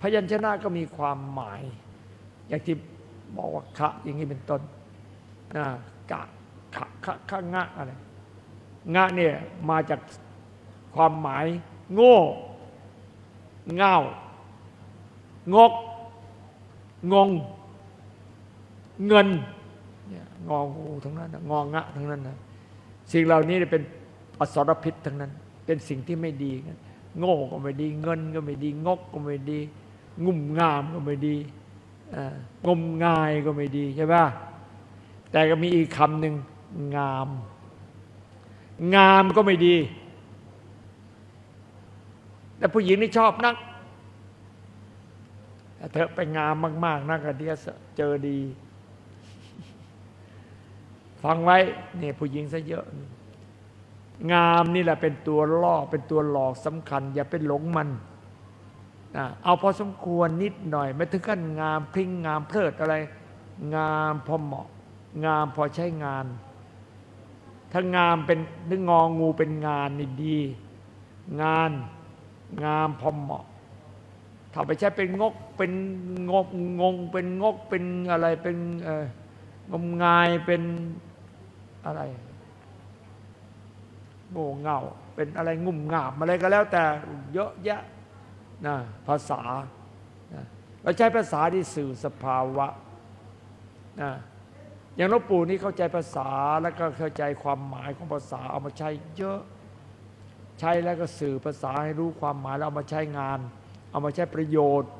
พยัญชนะก็มีความหมาย อย่างที่บอกว่าคะอย่างนี้เป็นต้นนะกะขะคะคะงะอะไรงะเนี่ยมาจากความหมาย โง่เง่างก งง เงินเนี่ยงองูทั้งนั้นงองะทั้งนั้นนะสิ่งเหล่านี้เนี่ยเป็นอสรพิษทั้งนั้น เป็นสิ่งที่ไม่ดี โง่ก็ไม่ดี เงินก็ไม่ดี งกก็ไม่ดี งุ่มงามก็ไม่ดีงมงายก็ไม่ดีใช่ปะแต่ก็มีอีกคำหนึ่งงาม งามก็ไม่ดี แต่ผู้หญิงนี่ชอบนักแต่เธอไปงามมาก ๆนักก็เดียเจอดี ฟังไว้เนี่ยผู้หญิงซะเยอะ งามนี่แหละเป็นตัวล่อเป็นตัวหลอกสำคัญ อย่าเป็นหลงมัน เอาพอสมควรนิดหน่อยไม่ถึงขั้นงามพริ้งงามเพลิดอะไร งามพอเหมาะ งามพอใช้งาน ถ้างามเป็นนึกงองูเป็นงานนี่ดี งานงามพอเหมาะ ถ้าไปใช้เป็นงกเป็นงกงงเป็นงกเป็นอะไรเป็นงมงายเป็นอะไรโง่เง่าเป็นอะไรงุ่มง่ามอะไรก็แล้วแต่เยอะแยะ นะภาษานะเราใช้ภาษาที่สื่อสภาวะนะอย่างหลวงปู่นี่เข้าใจภาษาแล้วก็เข้าใจความหมายของภาษาเอามาใช้เยอะ ใช้แล้วก็สื่อภาษาให้รู้ความหมายแล้วเอามาใช้งาน เอามาใช้ประโยชน์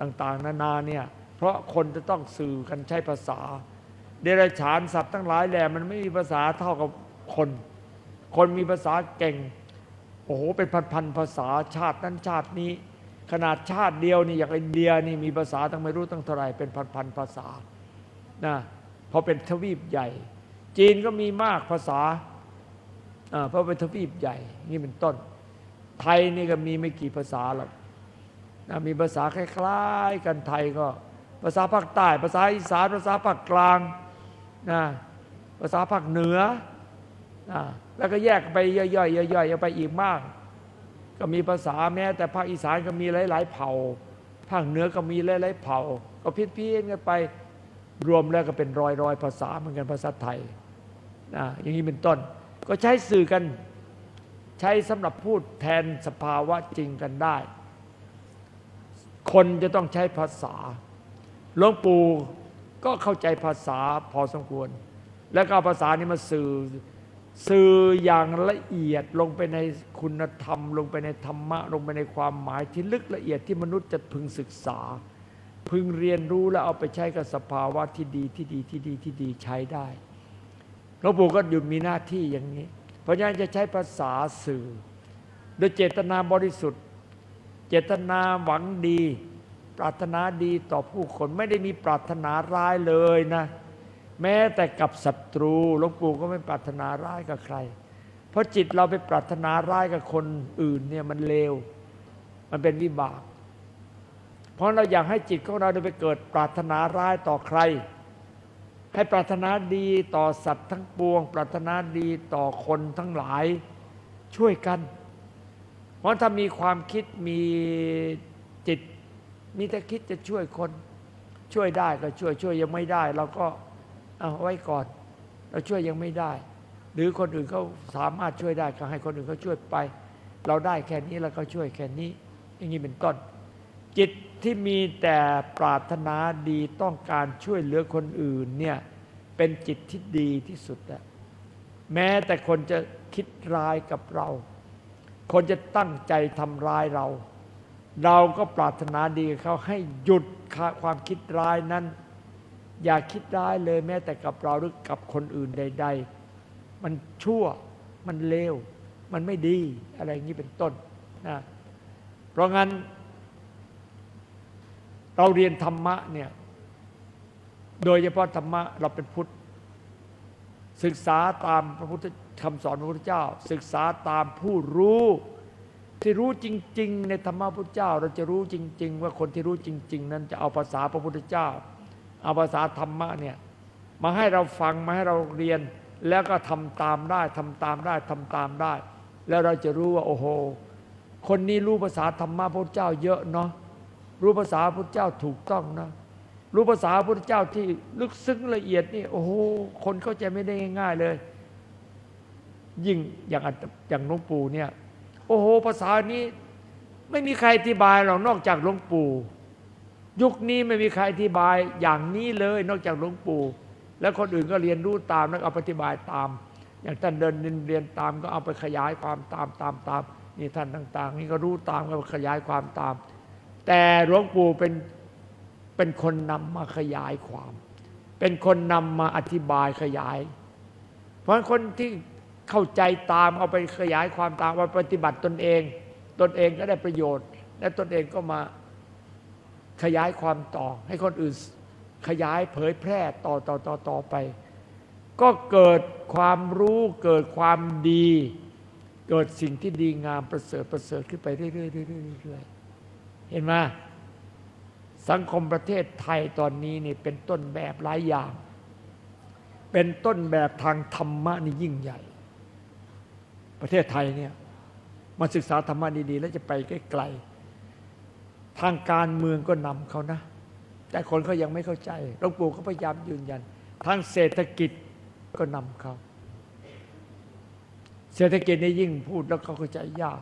ต่างๆ นานาเนี่ยเพราะคนจะต้องสื่อกันใช้ภาษา เดรัจฉานสัตว์ทั้งหลายแหล่มันไม่มีภาษาเท่ากับคน คนมีภาษาเก่งโอ้โหเป็นพันๆภาษาชาตินั้นชาตินี้ ขนาดชาติเดียวนี่อย่างอินเดียนี่มีภาษาตั้งไม่รู้ตั้งเท่าไหร่เป็นพันๆภาษานะพราะเป็นทวีปใหญ่ จีนก็มีมากภาษาอ่าเพราะเป็นทวีปใหญ่ นี่เป็นต้น ไทยนี่ก็มีไม่กี่ภาษาหรอกนะมีภาษาคล้ายๆ กันไทยก็ภาษาภาคใต้ ภาษาอีสานภาษาภาคกลางนะภาษาภาคเหนือนะแล้วก็แยกไปย่อยๆย่อยๆไปอีกมาก ก็มีภาษาแม้ แต่ภาคอีสานก็มีหลาย ๆ เผ่า ภาคเหนือก็มีหลาย ๆ เผ่า ก็พิพี้นกันไปรวมแล้วก็เป็นร้อยร้อยภาษาเหมือนกันภาษาไทยนะอย่างนี้เป็นต้น ก็ใช้สื่อกันใช้สำหรับพูดแทนสภาวะจริงกันได้ คนจะต้องใช้ภาษาหลวงปู่ก็เข้าใจภาษาพอสมควร แล้วก็ภาษานี้มาสื่อ สื่ออย่างละเอียดลงไปในคุณธรรม ลงไปในธรรมะ ลงไปในความหมายที่ลึกละเอียดที่มนุษย์จะพึงศึกษา พึงเรียนรู้แล้วเอาไปใช้กับสภาวะที่ดีที่ดีที่ดีที่ดีใช้ได้หลวงปู่ก็หยุดมีหน้าที่อย่างนี้ เพราะฉะนั้นจะใช้ภาษาสื่อ โดยเจตนาบริสุทธิ์ เจตนาหวังดี ปรารถนาดีต่อผู้คนไม่ได้มีปรารถนาร้ายเลยนะ แม้แต่กับศัตรูหลวงปู่ก็ไม่ปรารถนาร้ายกับใคร เพราะจิตเราไปปรารถนาร้ายกับคนอื่นเนี่ยมันเลว มันเป็นวิบาก เพราะเราอยากให้จิตของเราไปเกิดปรารถนาร้ายต่อใคร ให้ปรารถนาดีต่อสัตว์ทั้งปวง ปรารถนาดีต่อคนทั้งหลายช่วยกัน เพราะถ้ามีความคิดมีจิต มีแต่คิดจะช่วยคน ช่วยได้ก็ช่วยช่วยยังไม่ได้เราก็ เอาไว้ก่อน เราช่วยยังไม่ได้ หรือคนอื่นเขาสามารถช่วยได้ก็ให้คนอื่นเขาช่วยไป เราได้แค่นี้เราก็ช่วยแค่นี้ อย่างนี้เป็นต้น จิตที่มีแต่ปรารถนาดีต้องการช่วยเหลือคนอื่นเนี่ยเป็นจิตที่ดีที่สุดอะแม้แต่คนจะคิดร้ายกับเรา คนจะตั้งใจทำร้ายเรา เราก็ปรารถนาดีกับเขาให้หยุดความคิดร้ายนั้น อย่าคิดร้ายเลยแม้แต่กับเราหรือกับคนอื่นใด ๆ มันชั่วมันเลว มันไม่ดีอะไรอย่างนี้เป็นต้นนะเพราะงั้น เราเรียนธรรมะเนี่ยโดยเฉพาะธรรมะเราเป็นพุทธ ศึกษาตามพระพุทธคำสอนพระพุทธเจ้า ศึกษาตามผู้รู้ที่รู้จริง ๆ ในธรรมะพระพุทธเจ้า เราจะรู้จริง ๆ ว่าคนที่รู้จริง ๆ นั้นจะเอาภาษาพระพุทธเจ้า เอาภาษาธรรมะเนี่ยมาให้เราฟังมาให้เราเรียน แล้วก็ทำตามได้ทำตามได้ทำตามได้ แล้วเราจะรู้ว่าโอ้โห คนนี้รู้ภาษาธรรมะพระพุทธเจ้าเยอะเนาะรู้ภาษาพระพุทธเจ้าถูกต้องนะรู้ภาษาพระพุทธเจ้าที่ลึกซึ้งละเอียดนี่โอ้โหคนเข้าใจไม่ได้ง่าย ๆเลย ยิ่งอย่างอย่างหลวงปู่เนี่ย โอ้โห ภาษานี้ไม่มีใครอธิบายหรอกนอกจากหลวงปู่ ยุคนี้ไม่มีใครอธิบายอย่างนี้เลยนอกจากหลวงปู่ แล้วคนอื่นก็เรียนรู้ตามแล้วเอาปฏิบัติตาม อย่างท่านเดินเรียนตามก็เอาไปขยายความตามตามตามนี่ท่านต่าง ๆ นี่ก็รู้ตามก็ขยายความตาม แต่หลวงปู่เป็นเป็นคนนำมาขยายความ เป็นคนนำมาอธิบายขยาย เพราะคนที่เข้าใจตามเอาไปขยายความตามมาปฏิบัติตนเอง ตนเองก็ได้ประโยชน์ และตนเองก็มา ขยายความต่อ ให้คนอื่นขยายเผยแพร่ต่อต่อต่อต่อไป ก็เกิดความรู้เกิดความดี เกิดสิ่งที่ดีงามประเสริฐประเสริฐขึ้นไปเรื่อยๆเรื่อยๆเรื่อยเห็นไหมสังคมประเทศไทยตอนนี้นี่เป็นต้นแบบหลายอย่าง เป็นต้นแบบทางธรรมะนี่ยิ่งใหญ่ ประเทศไทยเนี่ยมาศึกษาธรรมะดีๆ แล้วจะไปไกลๆ ทางการเมืองก็นำเขานะ แต่คนเขายังไม่เข้าใจหลวงปู่ก็พยายามยืนยัน ทางเศรษฐกิจก็นำเขาเศรษฐกิจนี่ยิ่งพูดแล้วเขาเข้าใจยาก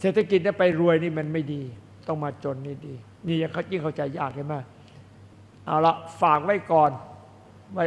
เศรษฐกิจเนี่ยไปรวยนี่มันไม่ดี ต้องมาจนนี่ดี นี่ยังเขายิ่งเข้าใจยากเห็นไหมเอาละฝากไว้ก่อนไว้